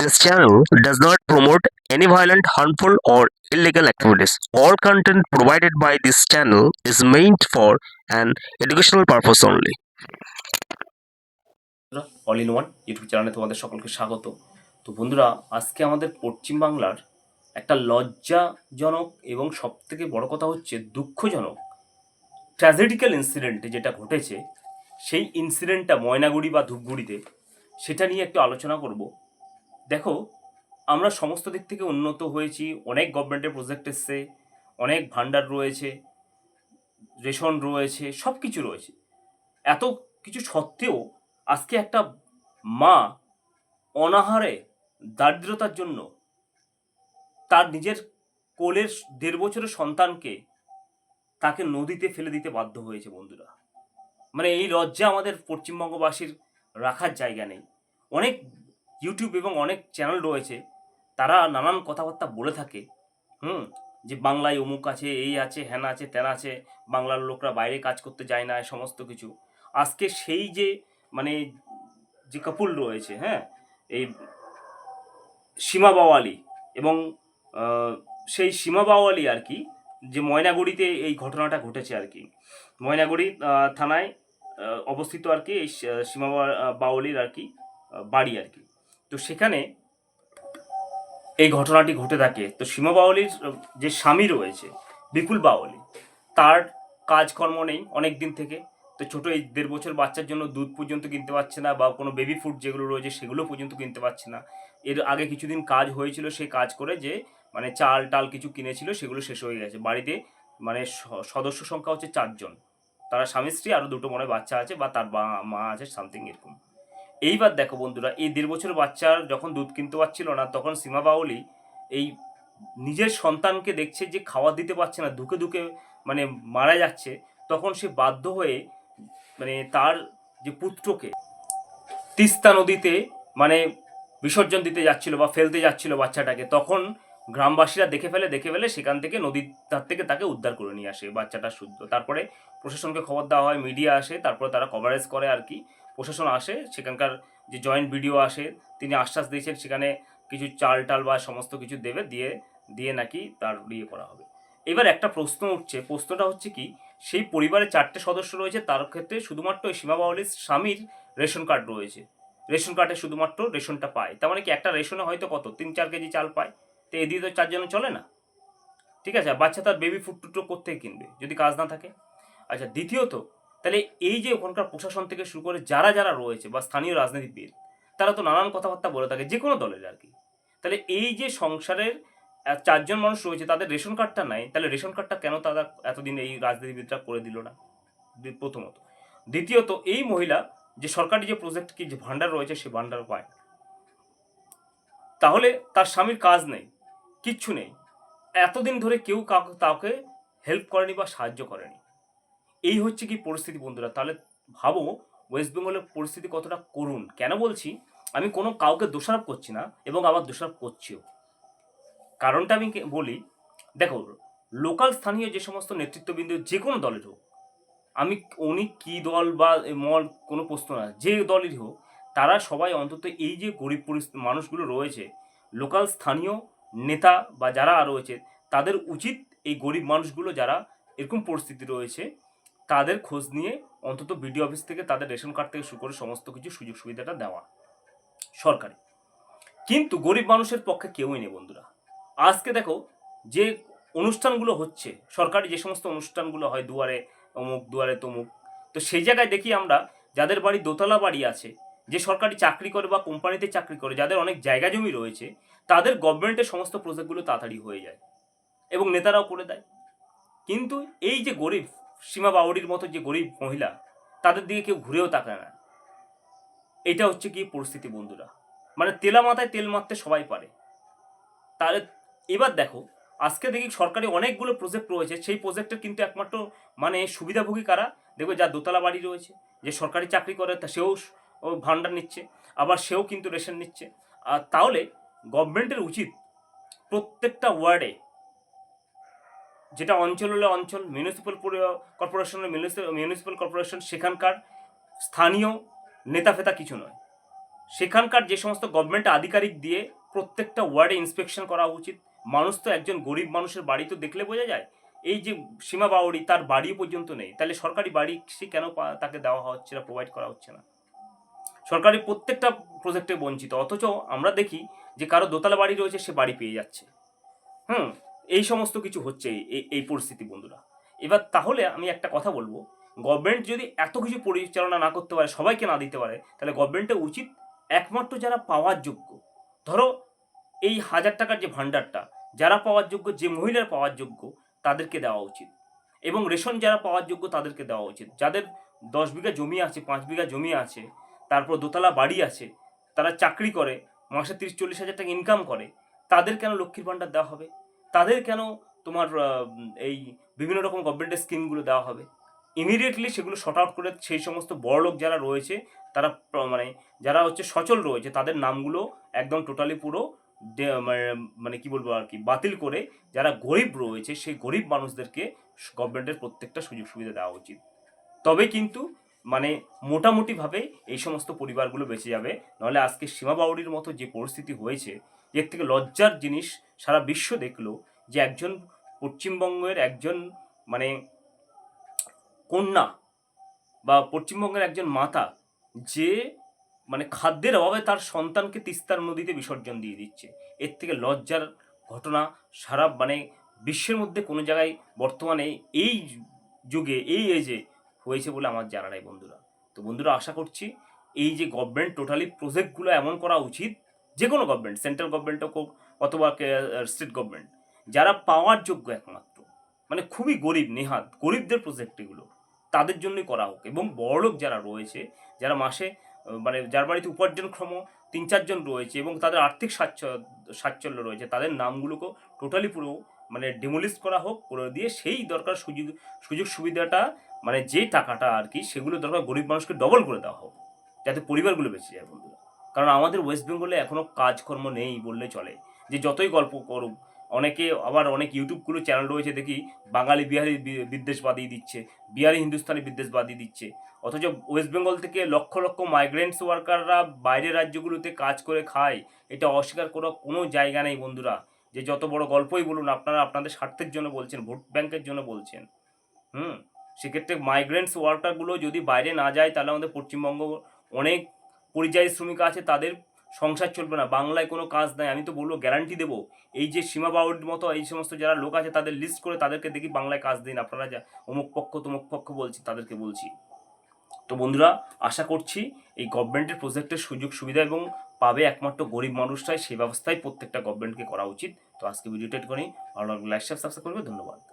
This channel does not promote any violent, harmful, or illegal activities. All content provided by this channel is meant for an educational purpose only. All in one YouTube চ্যানেলে তোমাদের সকলকে স্বাগত তো বন্ধুরা আজকে আমাদের পশ্চিমবাংলার একটা লজ্জাজনক এবং সব থেকে বড় কথা হচ্ছে দুঃখজনক ট্র্যাজেডিক্যাল ইনসিডেন্টে যেটা ঘটেছে সেই ইনসিডেন্টটা ময়নাগুড়ি বা ধূপগুড়িতে সেটা নিয়ে একটু আলোচনা করব দেখো, আমরা সমস্ত দিক থেকে উন্নত হয়েছি, অনেক গভর্নমেন্টের প্রজেক্ট এসছে, অনেক ভান্ডার রয়েছে, রেশন রয়েছে সব কিছু রয়েছে। এত কিছু সত্ত্বেও আজকে একটা মা অনাহারে দারিদ্রতার জন্য তার নিজের কোলের দেড় বছরের সন্তানকে তাকে নদীতে ফেলে দিতে বাধ্য হয়েছে বন্ধুরা। মানে এই লজ্জা আমাদের পশ্চিমবঙ্গবাসীর রাখার জায়গা নেই। অনেক ইউটিউব এবং অনেক চ্যানেল রয়েছে, তারা নানান কথাবার্তা বলে থাকে, হুম? যে বাংলায় অমুক আছে, এই আছে, হ্যান আছে, ত্যান আছে, বাংলার লোকরা বাইরে কাজ করতে যায় না, সমস্ত কিছু। আজকে সেই যে মানে যে কাপুল রয়েছে হ্যাঁ? এই সীমা বাওয়ালি এবং সেই সীমা বাওয়ালি আর কি, যে ময়নাগুড়িতে এই ঘটনাটা ঘটেছে আর কি। ময়নাগুড়ি থানায় অবস্থিত আর কি, এই সীমা বাওয়ালির আর কি বাড়ি আর কি। তো সেখানে এই ঘটনাটি ঘটে থাকে। তো সীমা আহ, যে স্বামী রয়েছে বিপুল বাওয়ালি তার কাজকর্ম নেই অনেক দিন থেকে। তো ছোট এই দেড় বছর বাচ্চার জন্য দুধ পর্যন্ত কিনতে পারছে না বা কোনো বেবি ফুড যেগুলো রয়েছে সেগুলো পর্যন্ত কিনতে পারছে না। এর আগে কিছুদিন কাজ হয়েছিল সেই কাজ করে যে মানে চাল টাল কিছু কিনেছিল সেগুলো শেষ হয়ে গেছে। বাড়িতে মানে সদস্য সংখ্যা হচ্ছে চারজন। তারা স্বামী স্ত্রী আরও দুটো মনে বাচ্চা আছে বা তার মা আছে সামথিং এরকম। এইবার দেখো বন্ধুরা, এই দেড় বছর বাচ্চার যখন দুধ কিনতে পারছিল না, তখন সীমা বাউলি এই নিজের সন্তানকে দেখছে যে খাওয়া দিতে পারছে না, ধুকে ধুকে মানে মারা যাচ্ছে, তখন সে বাধ্য হয়ে মানে তার যে পুত্রকে তিস্তা নদীতে মানে বিসর্জন দিতে যাচ্ছিল বা ফেলতে যাচ্ছিল বাচ্চাটাকে, তখন গ্রামবাসীরা দেখে ফেলে দেখে ফেলে সেখান থেকে নদীর ধার থেকে তাকে উদ্ধার করে নিয়ে আসে বাচ্চাটা শুদ্ধ। তারপরে প্রশাসনকে খবর দেওয়া হয়, মিডিয়া আসে, তারপরে তারা কভারেজ করে আর কি। প্রশাসন আসে, সেখানকার যে জয়েন্ট বিডিও আসে, তিনি আশ্বাস দিয়েছেন সেখানে কিছু চাল টাল বা সমস্ত কিছু দেবে, দিয়ে দিয়ে নাকি তার ইয়ে করা হবে। এবার একটা প্রশ্ন উঠছে, প্রশ্নটা হচ্ছে কি, সেই পরিবারে চারটে সদস্য রয়েছে, তার ক্ষেত্রে শুধুমাত্র ওই বাউলির স্বামীর রেশন কার্ড রয়েছে। রেশন কার্ডে শুধুমাত্র রেশনটা পায়, তার মানে কি একটা রেশনে হয়তো কত তিন চার কেজি চাল পায়, তো এদিকে তো চারজনে চলে না? ঠিক আছে বাচ্চা তার বেবি ফুড টুটো কোথেকে কিনবে, যদি কাজ না থাকে? আচ্ছা দ্বিতীয়ত তাহলে এই যে ওখানকার প্রশাসন থেকে শুরু করে যারা যারা রয়েছে বা স্থানীয় রাজনীতিবিদ, তারা তো নানান কথাবার্তা বলে থাকে, যে কোনো দলের আর কি। তাহলে এই যে সংসারের চারজন মানুষ রয়েছে, তাদের রেশন কার্ডটা নাই, তাহলে রেশন কার্ডটা কেন তারা এতদিন এই রাজনীতিবিদরা করে দিল না? প্রথমত। দ্বিতীয়ত, এই মহিলা যে সরকারি যে প্রজেক্ট কি, যে ভান্ডার রয়েছে, সে ভান্ডার পায় তাহলে তার স্বামীর কাজ নেই, কিচ্ছু নেই। এতদিন ধরে কেউ কাউকে, তাকে হেল্প করেনি বা সাহায্য করেনি। এই হচ্ছে কি পরিস্থিতি বন্ধুরা। তাহলে ভাবো ওয়েস্ট বেঙ্গলের পরিস্থিতি কতটা করুন কেন বলছি? আমি কোনো কাউকে দোষারোপ করছি না এবং আবার দোষারোপ করছিও। কারণটা আমি বলি, দেখো লোকাল স্থানীয় যে সমস্ত নেতৃত্ববৃন্দ যে কোনো দলের হোক, আমি উনি কি দল বা মল কোনো প্রশ্ন না, যে দলেরই হোক, তারা সবাই অন্তত এই যে গরিব পরিস্থিতি মানুষগুলো রয়েছে লোকাল স্থানীয় নেতা বা যারা রয়েছে, তাদের উচিত এই গরিব মানুষগুলো যারা এরকম পরিস্থিতি রয়েছে তাদের খোঁজ নিয়ে অন্তত বিডিও অফিস থেকে তাদের রেশন কার্ড থেকে শুরু করে সমস্ত কিছু সুযোগ সুবিধাটা দেওয়া সরকারি। কিন্তু গরিব মানুষের পক্ষে কেউই নেই বন্ধুরা। আজকে দেখো যে অনুষ্ঠানগুলো হচ্ছে, সরকারি যে সমস্ত অনুষ্ঠানগুলো হয় দুয়ারে অমুক, দুয়ারে তমুক, তো সেই জায়গায় দেখি আমরা যাদের বাড়ি দোতলা বাড়ি আছে, যে সরকারি চাকরি করে বা কোম্পানিতে চাকরি করে, যাদের অনেক জায়গা জমি রয়েছে, তাদের গভর্নমেন্টের সমস্ত প্রজেক্টগুলো তাড়াতাড়ি হয়ে যায় এবং নেতারাও করে দেয়। কিন্তু এই যে গরিব সীমা বাউরির মতো যে গরিব মহিলা, তাদের দিকে কেউ ঘুরেও তাকায় না। এটা হচ্ছে কি পরিস্থিতি বন্ধুরা। মানে তেলা মাথায় তেল মারতে সবাই পারে। তাহলে এবার দেখো, আজকে দেখি সরকারি অনেকগুলো প্রজেক্ট রয়েছে, সেই প্রজেক্টের কিন্তু একমাত্র মানে সুবিধাভোগী কারা? দেখবে যার দোতলা বাড়ি রয়েছে, যে সরকারি চাকরি করে, তা সেও ভান্ডার নিচ্ছে, আবার সেও কিন্তু রেশন নিচ্ছে। আর তাহলে গভর্নমেন্টের উচিত প্রত্যেকটা ওয়ার্ডে যেটা অঞ্চল হলে অঞ্চল মিউনিসিপ্যাল কর্পোরেশন মিউনিসিপ্যাল কর্পোরেশন সেখানকার স্থানীয় নেতা ফেতা কিছু নয়। সেখানকার যে সমস্ত গভর্নমেন্ট আধিকারিক দিয়ে প্রত্যেকটা ওয়ার্ডে ইন্সপেকশন করা উচিত। মানুষ তো একজন গরিব মানুষের বাড়ি তো দেখলে বোঝা যায়। এই যে সীমা বাউরি তার বাড়ি পর্যন্ত নেই। তাহলে সরকারি বাড়ি সে কেন তাকে দেওয়া হচ্ছে না প্রোভাইড করা হচ্ছে না? সরকারি প্রত্যেকটা প্রজেক্টে বঞ্চিত। অথচ আমরা দেখি যে কারও দোতলা বাড়ি রয়েছে, সে বাড়ি পেয়ে যাচ্ছে। হুম এই সমস্ত কিছু হচ্ছে এই এই পরিস্থিতি বন্ধুরা। এবার তাহলে আমি একটা কথা বলব গভর্নমেন্ট যদি এত কিছু পরিচালনা না করতে পারে, সবাইকে না দিতে পারে, তাহলে গভর্নমেন্টের উচিত একমাত্র যারা পাওয়ার যোগ্য। ধরো এই হাজার টাকার যে ভান্ডারটা যারা পাওয়ার যোগ্য, যে মহিলার পাওয়ার যোগ্য, তাদেরকে দেওয়া উচিত। এবং রেশন যারা পাওয়ার যোগ্য, তাদেরকে দেওয়া উচিত। যাদের দশ বিঘা জমি আছে, পাঁচ বিঘা জমি আছে, তারপর দোতলা বাড়ি আছে, তারা চাকরি করে, মাসে তিরিশ চল্লিশ হাজার টাকা ইনকাম করে, তাদের কেন লক্ষ্মীর ভাণ্ডার দেওয়া হবে? তাদের কেন তোমার এই বিভিন্ন রকম গভর্নমেন্টের স্কিমগুলো দেওয়া হবে? ইমিডিয়েটলি সেগুলো শর্ট আউট করে সেই সমস্ত বড়লোক যারা রয়েছে, তারা মানে যারা হচ্ছে সচল রয়েছে, তাদের নামগুলো একদম টোটালি পুরো মানে- মানে কি বলব আর কি, বাতিল করে যারা গরিব রয়েছে, সেই গরিব মানুষদেরকে গভর্নমেন্টের প্রত্যেকটা সুযোগ সুবিধা দেওয়া উচিত। তবে কিন্তু মানে মোটামুটিভাবে এই সমস্ত পরিবারগুলো বেঁচে যাবে। নাহলে আজকে সীমা বাউরির মতো যে পরিস্থিতি হয়েছে, এর থেকে লজ্জার জিনিস সারা বিশ্ব দেখল যে একজন পশ্চিমবঙ্গের একজন মানে কন্যা বা পশ্চিমবঙ্গের একজন মাতা যে মানে খাদ্যের অভাবে তার সন্তানকে তিস্তার নদীতে বিসর্জন দিয়ে দিচ্ছে। এর থেকে লজ্জার ঘটনা সারা মানে বিশ্বের মধ্যে কোনো জায়গায় বর্তমানে এই যুগে, এই এজে হয়েছে বলে আমার জানা নাই বন্ধুরা। তো বন্ধুরা, আশা করছি এই যে গভর্নমেন্ট টোটালি প্রজেক্টগুলো এমন করা উচিত, যে কোনো গভর্নমেন্ট সেন্ট্রাল গভর্নমেন্টও অথবা স্টেট গভর্নমেন্ট যারা পাওয়ার যোগ্য একমাত্র মানে খুবই গরিব, নেহাত, গরিবদের প্রজেক্ট এগুলো, তাদের জন্যই করা হোক। এবং বড়লোক যারা রয়েছে, যারা মাসে মানে যার বাড়িতে উপার্জনক্ষম তিন চারজন রয়েছে এবং তাদের আর্থিক স্বাচ্ছ- স্বাচ্ছল্য রয়েছে, তাদের নামগুলোকে টোটালি পুরো মানে ডিমোলিশ করা হোক, করে দিয়ে সেই দরকার সুযোগ সুযোগ সুবিধাটা মানে যে টাকাটা আর কি, সেগুলো দরকার গরিব মানুষকে ডবল করে দেওয়া হোক, যাতে পরিবারগুলো বেঁচে যায় বন্ধুরা। কারণ আমাদের ওয়েস্ট বেঙ্গলে এখনও কাজকর্ম নেই বললে চলে। যে যতই গল্প করুক, অনেকে আবার অনেক ইউটিউবগুলো চ্যানেল রয়েছে দেখি, বাঙালি বিহারি বি- বিদ্বেষবাদী দিচ্ছে, বিহারি হিন্দুস্তানি বিদ্বেষবাদী দিচ্ছে। অথচ ওয়েস্ট বেঙ্গল থেকে লক্ষ লক্ষ মাইগ্রেন্টস ওয়ার্কাররা বাইরের রাজ্যগুলোতে কাজ করে খায়, এটা অস্বীকার করার কোনো জায়গা নেই বন্ধুরা। যে যত বড় গল্পই বলুন, আপনারা আপনাদের স্বার্থের জন্য বলছেন, ভোট ব্যাংকের জন্য বলছেন। হুম? সেক্ষেত্রে মাইগ্রেন্টস ওয়ার্কারগুলো যদি বাইরে না যায়, তাহলে আমাদের পশ্চিমবঙ্গ অনেক পরিযায়ী শ্রমিক আছে, তাদের সংসার চলবে না, বাংলায় কোনো কাজ নাই, আমি তো বলব গ্যারান্টি দেবো। এই যে সীমা বাউরির মতো এই সমস্ত যারা লোক আছে, তাদের লিস্ট করে তাদেরকে দেখি বাংলায় কাজ দিন। আপনারা যা অমুক পক্ষ, তমুক পক্ষ বলছি, তাদেরকে বলছি। তো বন্ধুরা, আশা করছি এই গভর্নমেন্টের প্রজেক্টের সুযোগ, সুবিধা এবং পাবে একমাত্র গরিব মানুষরাই, সেই ব্যবস্থাই প্রত্যেকটা গভর্নমেন্টকে করা উচিত। তো আজকে ভিডিওটা করি ভালো লাগলে লাইক সাবস্ক্রাইব করবে। ধন্যবাদ।